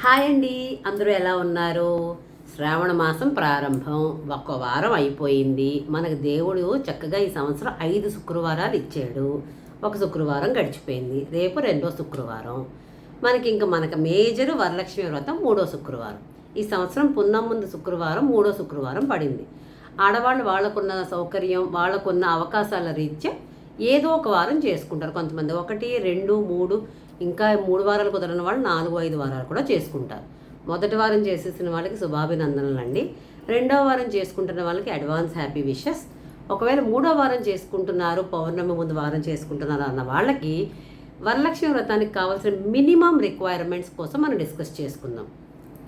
Hi అండి. అందరూ ఎలా ఉన్నారు? శ్రావణ మాసం ప్రారంభం. ఒక్క వారం అయిపోయింది. మనకు దేవుడు చక్కగా ఈ సంవత్సరం ఐదు శుక్రవారాలు ఇచ్చాడు. ఒక శుక్రవారం గడిచిపోయింది. రేపు రెండో శుక్రవారం. మనకి ఇంకా మనకు మేజర్ వరలక్ష్మి వ్రతం మూడో శుక్రవారం. ఈ సంవత్సరం పున్నం ముందు శుక్రవారం మూడో శుక్రవారం పడింది. ఆడవాళ్ళు వాళ్ళకున్న సౌకర్యం వాళ్ళకున్న అవకాశాల రీత్యా ఏదో ఒక వారం చేసుకుంటారు. కొంతమంది ఒకటి రెండు మూడు ఇంకా మూడు వారాలు కుదరని వాళ్ళు నాలుగు ఐదు వారాలు కూడా చేసుకుంటారు. మొదటి వారం చేసేసిన వాళ్ళకి శుభాభినందనలు అండి రెండవ వారం చేసుకుంటున్న వాళ్ళకి అడ్వాన్స్ హ్యాపీ విషెస్. ఒకవేళ మూడో వారం చేసుకుంటున్నారు పౌర్ణమి ముందు వారం చేసుకుంటున్నారు అన్న వాళ్ళకి వరలక్ష్మి వ్రతానికి కావాల్సిన మినిమం రిక్వైర్మెంట్స్ కోసం మనం డిస్కస్ చేసుకుందాం.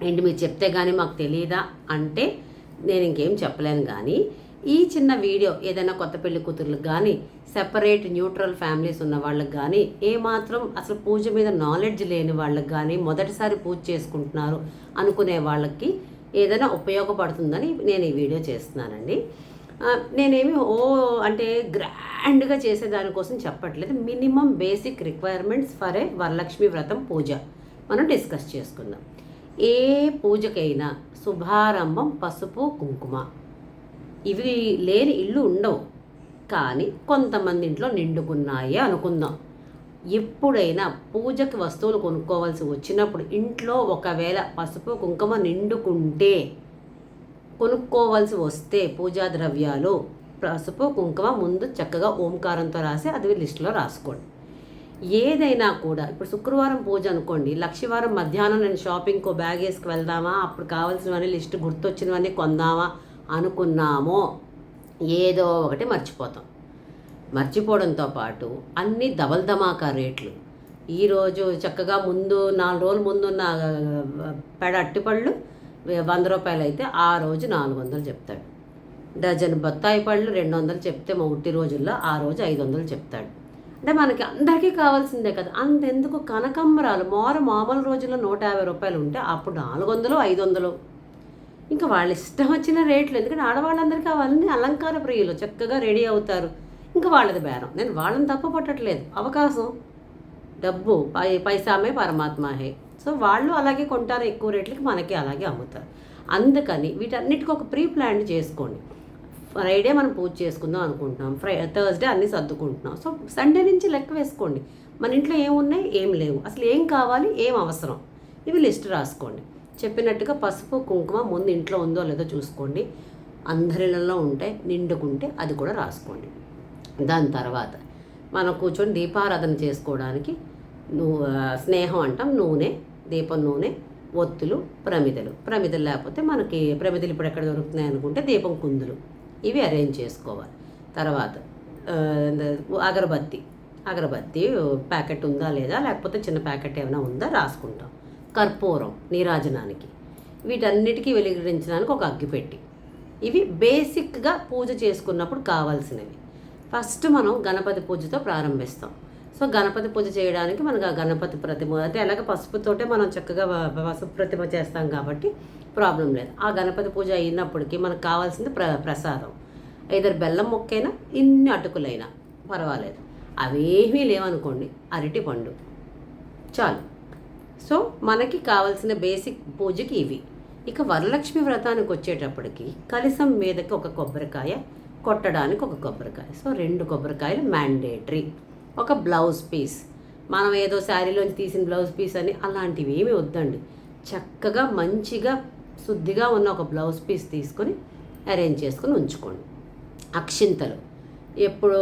ఏంటి మీరు చెప్తే కానీ మాకు తెలియదా అంటే నేను ఇంకేం చెప్పలేను కానీ ఈ చిన్న వీడియో ఏదైనా కొత్త పెళ్ళి కూతుర్లకు కానీ సెపరేట్ న్యూట్రల్ ఫ్యామిలీస్ ఉన్న వాళ్ళకి కానీ ఏమాత్రం అసలు పూజ మీద నాలెడ్జ్ లేని వాళ్ళకి కానీ మొదటిసారి పూజ చేసుకుంటున్నారు అనుకునే వాళ్ళకి ఏదైనా ఉపయోగపడుతుందని నేను ఈ వీడియో చేస్తున్నానండి. నేనేమి ఓ అంటే గ్రాండ్గా చేసే దానికోసం చెప్పట్లేదు. Minimum basic requirements for a Varalakshmi Vratam puja మనం డిస్కస్ చేసుకుందాం. ఏ పూజకైనా శుభారంభం పసుపు కుంకుమ. ఇవి లేని ఇల్లు ఉండవు. కానీ కొంతమంది ఇంట్లో నిండుకున్నాయి అనుకుందాం. ఎప్పుడైనా పూజకి వస్తువులు కొనుక్కోవాల్సి వచ్చినప్పుడు ఇంట్లో ఒకవేళ పసుపు కుంకుమ నిండుకుంటే కొనుక్కోవాల్సి వస్తే పూజా ద్రవ్యాలు పసుపు కుంకుమ ముందు చక్కగా ఓంకారంతో రాసి అది లిస్టులో రాసుకోండి. ఏదైనా కూడా ఇప్పుడు శుక్రవారం పూజ అనుకోండి లక్షవారం మధ్యాహ్నం నేను షాపింగ్కో బ్యాగ్ వేసుకు వెళ్దామా అప్పుడు కావాల్సినవన్నీ లిస్ట్ గుర్తొచ్చినవన్నీ కొందామా అనుకున్నామో ఏదో ఒకటి మర్చిపోతాం. మర్చిపోవడంతో పాటు అన్ని దబల్ ధమాకా రేట్లు ఈరోజు చక్కగా ముందు నాలుగు రోజుల ముందున్న పెడ అట్టిపళ్ళు వంద రూపాయలు అయితే ఆ రోజు నాలుగు వందలు చెప్తాడు. డజన్ బత్తాయి పళ్ళు రెండు వందలు చెప్తే మా ఉట్టి రోజుల్లో ఆ రోజు ఐదు వందలు చెప్తాడు. అంటే మనకి అందరికీ కావాల్సిందే కదా. అంతెందుకు కనకంబరాలు? మోర మామూలు రోజుల్లో నూట యాభై రూపాయలు ఉంటే అప్పుడు నాలుగు వందలు ఐదు వందలు ఇంకా వాళ్ళ ఇష్టం వచ్చిన రేట్లు. ఎందుకంటే ఆడవాళ్ళందరికీ అవన్నీ అలంకార ప్రియులు చక్కగా రెడీ అవుతారు. ఇంకా వాళ్ళది బేరం. నేను వాళ్ళని తప్ప పట్టట్లేదు. అవకాశం. డబ్బు. పై పైసామే పరమాత్మహే. సో వాళ్ళు అలాగే కొంటారు. ఎక్కువ రేట్లకి మనకి అలాగే అమ్ముతారు. అందుకని వీటన్నిటికీ ఒక ప్రీ ప్లాన్ చేసుకోండి. ఫ్రైడే మనం పూజ చేసుకుందాం అనుకుంటున్నాం. ఫ్రై థర్స్డే అన్నీ సర్దుకుంటున్నాం. సో సండే నుంచి లెక్క వేసుకోండి. మన ఇంట్లో ఏమున్నాయి? ఏం లేవు. అసలు ఏం కావాలి? ఏం అవసరం? ఇవి లిస్ట్ రాసుకోండి. చెప్పినట్టుగా పసుపు కుంకుమ ముందు ఇంట్లో ఉందో లేదో చూసుకోండి. అందరిలలో ఉంటే నిండుకుంటే అది కూడా రాసుకోండి. దాని తర్వాత మనం కూర్చొని దీపారాధన చేసుకోవడానికి నువ్వు స్నేహం అంటాం. నూనె దీపం నూనె ఒత్తులు ప్రమిదలు. ప్రమిదలు లేకపోతే మనకి ప్రమిదలు ఇప్పుడు ఎక్కడ దొరుకుతున్నాయి అనుకుంటే దీపం కుందులు. ఇవి అరేంజ్ చేసుకోవాలి. తర్వాత అగరబత్తి. అగరబత్తి ప్యాకెట్ ఉందా లేదా? లేకపోతే చిన్న ప్యాకెట్ ఏమైనా ఉందా? రాసుకుంటాం. కర్పూరం నీరాజనానికి. వీటన్నిటికీ వెలిగించడానికి ఒక అగ్గిపెట్టి ఇవి బేసిక్గా పూజ చేసుకున్నప్పుడు కావాల్సినవి. ఫస్ట్ మనం గణపతి పూజతో ప్రారంభిస్తాం. సో గణపతి పూజ చేయడానికి మనకు ఆ గణపతి ప్రతిమ అంటే అలాగే పసుపుతోటే మనం చక్కగా పసుపు ప్రతిమ చేస్తాం కాబట్టి ప్రాబ్లం లేదు. ఆ గణపతి పూజ అయినప్పటికీ మనకు కావాల్సింది ప్ర ప్రసాదం. ఇద్దరు బెల్లం మొక్కైనా ఇన్ని అటుకులైనా పర్వాలేదు. అవేమీ లేవనుకోండి అరటి పండు. చాలు. సో మనకి కావాల్సిన బేసిక్ పూజకి ఇవి. ఇక వరలక్ష్మి వ్రతానికి వచ్చేటప్పటికి కలిసం మీదకి ఒక కొబ్బరికాయ కొట్టడానికి ఒక కొబ్బరికాయ. సో రెండు కొబ్బరికాయలు మ్యాండేటరీ ఒక బ్లౌజ్ పీస్ మనం ఏదో శారీలోంచి తీసిన బ్లౌజ్ పీస్ అని అలాంటివి ఏమీ వద్దండి. చక్కగా మంచిగా శుద్ధిగా ఉన్న ఒక బ్లౌజ్ పీస్ తీసుకొని అరేంజ్ చేసుకొని ఉంచుకోండి. అక్షింతలు. ఎప్పుడో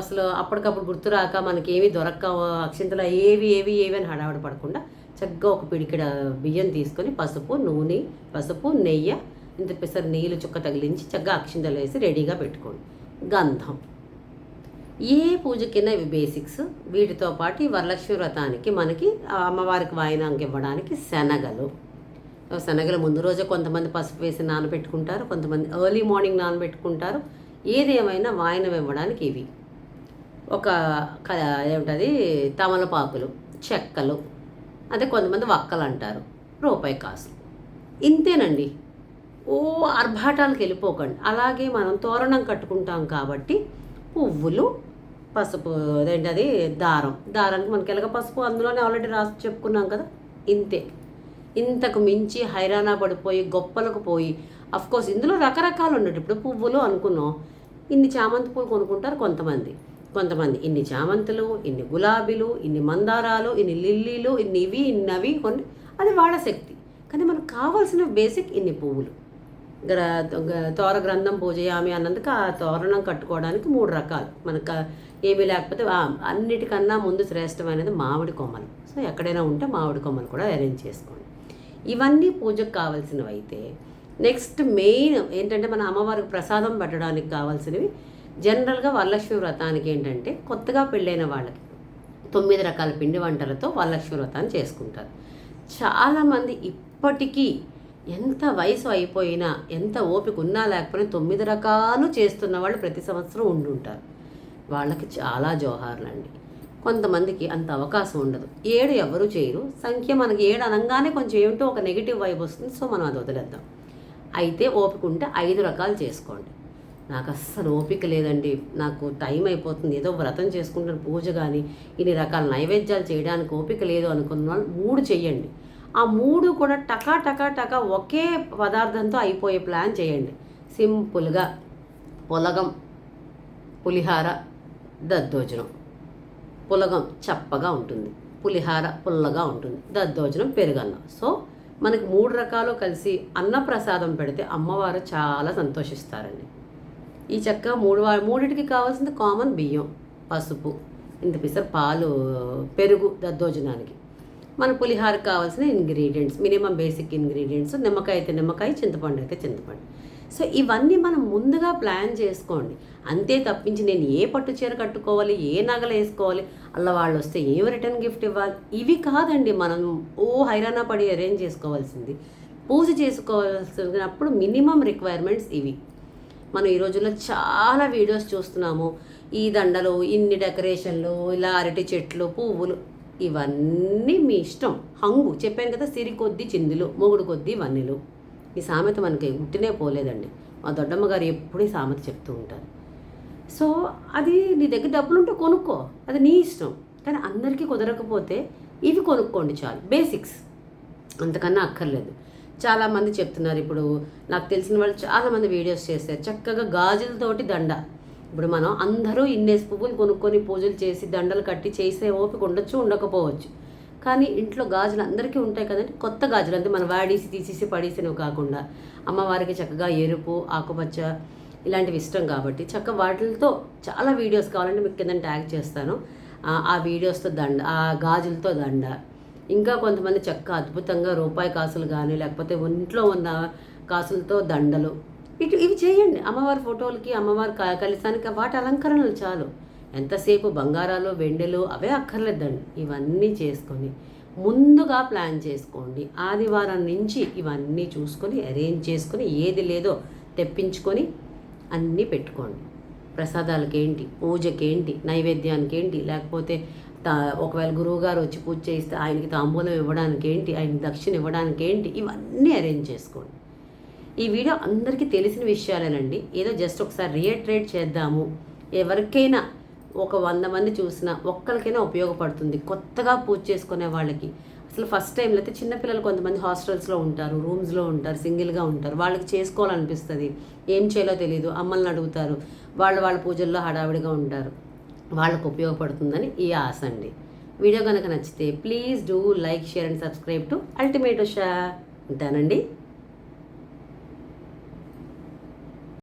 అసలు అప్పటికప్పుడు గుర్తురాక మనకి ఏవి దొరక్క అక్షింతలు ఏవి ఏవి ఏవి అని హడావిడి పడకుండా చక్కగా ఒక పిడికిడ బియ్యం తీసుకొని పసుపు నూనె పసుపు నెయ్యి ఇంత పిసరు నీళ్ళు చుక్క తగిలించి చక్కగా అక్షింతలు వేసి రెడీగా పెట్టుకోండి. గంధం. ఏ పూజకైనా ఇవి బేసిక్స్. వీటితో పాటు ఈ వరలక్ష్మి వ్రతానికి మనకి అమ్మవారికి వాయినాంకి ఇవ్వడానికి శనగలు. శనగలు ముందు రోజే కొంతమంది పసుపు వేసి నానబెట్టుకుంటారు కొంతమంది ఎర్లీ మార్నింగ్ నానబెట్టుకుంటారు. ఏది ఏమైనా వాయినం ఇవ్వడానికి ఇవి. ఒక క- ఏమిటది? తమలపాకులు చెక్కలు. అదే కొంతమంది వక్కలు అంటారు రూపాయి కాసు ఇంతేనండి. ఓ ఆర్భాటాలకు వెళ్ళిపోకండి. అలాగే మనం తోరణం కట్టుకుంటాం కాబట్టి పువ్వులు పసుపు అదేంటి అది దారం. దారానికి మనకి ఎలాగ పసుపు అందులోనే ఆల్రెడీ రాసి చెప్పుకున్నాం కదా. ఇంతే. ఇంతకు మించి హైరాణా పడిపోయి గొప్పలకు పోయి అఫ్కోర్స్ ఇందులో రకరకాలు ఉన్నట్టు. ఇప్పుడు పువ్వులు అనుకున్నాం. ఇన్ని చామంతి పూలు కొనుక్కుంటారు కొంతమంది. కొంతమంది ఇన్ని చామంతులు ఇన్ని గులాబీలు ఇన్ని మందారాలు ఇన్ని లిల్లీలు ఇన్ని ఇవి ఇన్ని అవి కొన్ని అది వాళ్ళ శక్తి. కానీ మనకు కావాల్సిన బేసిక్ ఇన్ని పువ్వులు. గ్ర తోర గ్రంథం పూజయామి అన్నందుకు ఆ తోరణం కట్టుకోవడానికి మూడు రకాలు. మనకు ఏమీ లేకపోతే అన్నిటికన్నా ముందు శ్రేష్టమైనది మామిడి కొమ్మలు. సో ఎక్కడైనా ఉంటే మామిడి కొమ్మలు కూడా అరేంజ్ చేసుకోండి. ఇవన్నీ పూజకు కావాల్సినవి అయితే నెక్స్ట్ మెయిన్ ఏంటంటే మన అమ్మవారికి ప్రసాదం పెట్టడానికి కావాల్సినవి జనరల్గా వరలక్ష్మి వ్రతానికి ఏంటంటే కొత్తగా పెళ్ళైన వాళ్ళకి తొమ్మిది రకాల పిండి వంటలతో వరలక్ష్మి వ్రతాన్ని చేసుకుంటారు. చాలామంది ఇప్పటికీ ఎంత వయసు అయిపోయినా ఎంత ఓపిక ఉన్నా లేకపోయినా తొమ్మిది రకాలు చేస్తున్న వాళ్ళు ప్రతి సంవత్సరం ఉండుంటారు. వాళ్ళకి చాలా జోహార్లు అండి కొంతమందికి అంత అవకాశం ఉండదు. ఏడు ఎవరు చేయరు. సంఖ్య మనకి ఏడు అనగానే కొంచెం ఏమిటో ఒక నెగిటివ్ వైబ్ వస్తుంది సో మనం అది వదిలేద్దాం. అయితే ఓపిక ఉంటే ఐదు రకాలు చేసుకోండి. నాకు అస్సలు ఓపిక లేదండి. నాకు టైం అయిపోతుంది. ఏదో వ్రతం చేసుకుంటున్న పూజ కానీ ఇన్ని రకాల నైవేద్యాలు చేయడానికి ఓపిక లేదు అనుకున్న వాళ్ళు మూడు చెయ్యండి. ఆ మూడు కూడా టకా టకా టకా ఒకే పదార్థంతో అయిపోయే ప్లాన్ చేయండి. సింపుల్గా పొలగం పులిహార దద్దోజనం. పులగం చప్పగా ఉంటుంది. పులిహార పుల్లగా ఉంటుంది. దద్దోజనం పెరుగన్నం. సో మనకి మూడు రకాలు కలిసి అన్నప్రసాదం పెడితే అమ్మవారు చాలా సంతోషిస్తారండి. ఈ చెక్క మూడు మూడింటికి కావాల్సింది కామన్ బియ్యం పసుపు ఇంత పిసర్ పాలు పెరుగు దద్దోజనానికి. మన పులిహార కావాల్సిన ఇంగ్రీడియంట్స్ మినిమం బేసిక్ ఇంగ్రీడియంట్స్ నిమ్మకాయ అయితే నిమ్మకాయ చింతపండు అయితే చింతపండు. సో ఇవన్నీ మనం ముందుగా ప్లాన్ చేసుకోండి. అంతే తప్పించి నేను ఏ పట్టు చీర కట్టుకోవాలి ఏ నగలు వేసుకోవాలి అలా వాళ్ళు వస్తే ఏం రిటర్న్ గిఫ్ట్ ఇవ్వాలి? ఇవి కాదండి మనం ఓ హైరానా పడి అరేంజ్ చేసుకోవాల్సింది. పూజ చేసుకోవాల్సినప్పుడు మినిమం రిక్వైర్మెంట్స్ ఇవి. మనం ఈ రోజుల్లో చాలా వీడియోస్ చూస్తున్నాము. ఈ దండలు ఇన్ని డెకరేషన్లు ఇలా అరటి చెట్లు పువ్వులు ఇవన్నీ మీ ఇష్టం. హంగు చెప్పాను కదా సిరి కొద్ది చిందులు మొగుడు కొద్ది వన్నెలు. ఈ సామెత మనకి గుట్టినే పోలేదండి. మా దొడ్డమ్మ గారు ఎప్పుడూ ఈ సామెత చెప్తూ ఉంటారు. సో అది నీ దగ్గర డబ్బులు ఉంటే కొనుక్కో. అది నీ ఇష్టం. కానీ అందరికీ కుదరకపోతే ఇవి కొనుక్కోండి చాలు. బేసిక్స్. అంతకన్నా అక్కర్లేదు. చాలామంది చెప్తున్నారు. ఇప్పుడు నాకు తెలిసిన వాళ్ళు చాలామంది వీడియోస్ చేస్తారు చక్కగా గాజులతోటి దండ. ఇప్పుడు మనం అందరూ ఇన్నేసి పువ్వులు కొనుక్కొని పూజలు చేసి దండలు కట్టి చేసే ఓపిక ఉండొచ్చు ఉండకపోవచ్చు. కానీ ఇంట్లో గాజులు అందరికీ ఉంటాయి కదండి. కొత్త గాజులు అంటే మనం వాడేసి తీసేసి పడేసినవి కాకుండా. అమ్మవారికి చక్కగా ఎరుపు ఆకుపచ్చ ఇలాంటివి ఇష్టం కాబట్టి చక్క వాటితో చాలా వీడియోస్ కావాలంటే మీకు కింద ట్యాగ్ చేస్తాను. ఆ వీడియోస్తో దండ ఆ గాజులతో దండ. ఇంకా కొంతమంది చెక్క అద్భుతంగా రూపాయి కాసులు కానీ లేకపోతే ఒంట్లో ఉన్న కాసులతో దండలు. ఇటు ఇవి చేయండి. అమ్మవారి ఫోటోలకి అమ్మవారి క- కలిసానికి వాటి అలంకరణలు చాలు. ఎంతసేపు బంగారాలు వెండెలు అవే అక్కర్లేదండి. ఇవన్నీ చేసుకొని ముందుగా ప్లాన్ చేసుకోండి. ఆదివారం నుంచి ఇవన్నీ చూసుకొని అరేంజ్ చేసుకొని ఏది లేదో తెప్పించుకొని అన్నీ పెట్టుకోండి. ప్రసాదాలకేంటి? పూజకేంటి? నైవేద్యానికి ఏంటి లేకపోతే ఒకవేళ గురువుగారు వచ్చి పూజ చేస్తే ఆయనకి తాంబూలం ఇవ్వడానికి ఏంటి ఆయనకి దక్షిణ ఇవ్వడానికి ఏంటి ఇవన్నీ అరేంజ్ చేసుకోండి. ఈ వీడియో అందరికీ తెలిసిన విషయాలేనండి. ఏదో జస్ట్ ఒకసారి రియేట్రేట్ చేద్దాము. ఎవరికైనా ఒక వంద మంది చూసినా ఒక్కరికైనా ఉపయోగపడుతుంది కొత్తగా పూజ చేసుకునే వాళ్ళకి. అసలు ఫస్ట్ టైంలో అయితే చిన్నపిల్లలు కొంతమంది హాస్టల్స్లో ఉంటారు రూమ్స్లో ఉంటారు సింగిల్గా ఉంటారు. వాళ్ళకి చేసుకోవాలనిపిస్తుంది. ఏం చేయాలో తెలియదు అమ్మల్ని అడుగుతారు. వాళ్ళు వాళ్ళ పూజల్లో హడావిడిగా ఉంటారు. వాళ్ళకు ఉపయోగపడుతుందని ఈ ఆశ అండి. వీడియో కనుక నచ్చితే please do like share and subscribe to ultimate Usha. ఉంటానండి.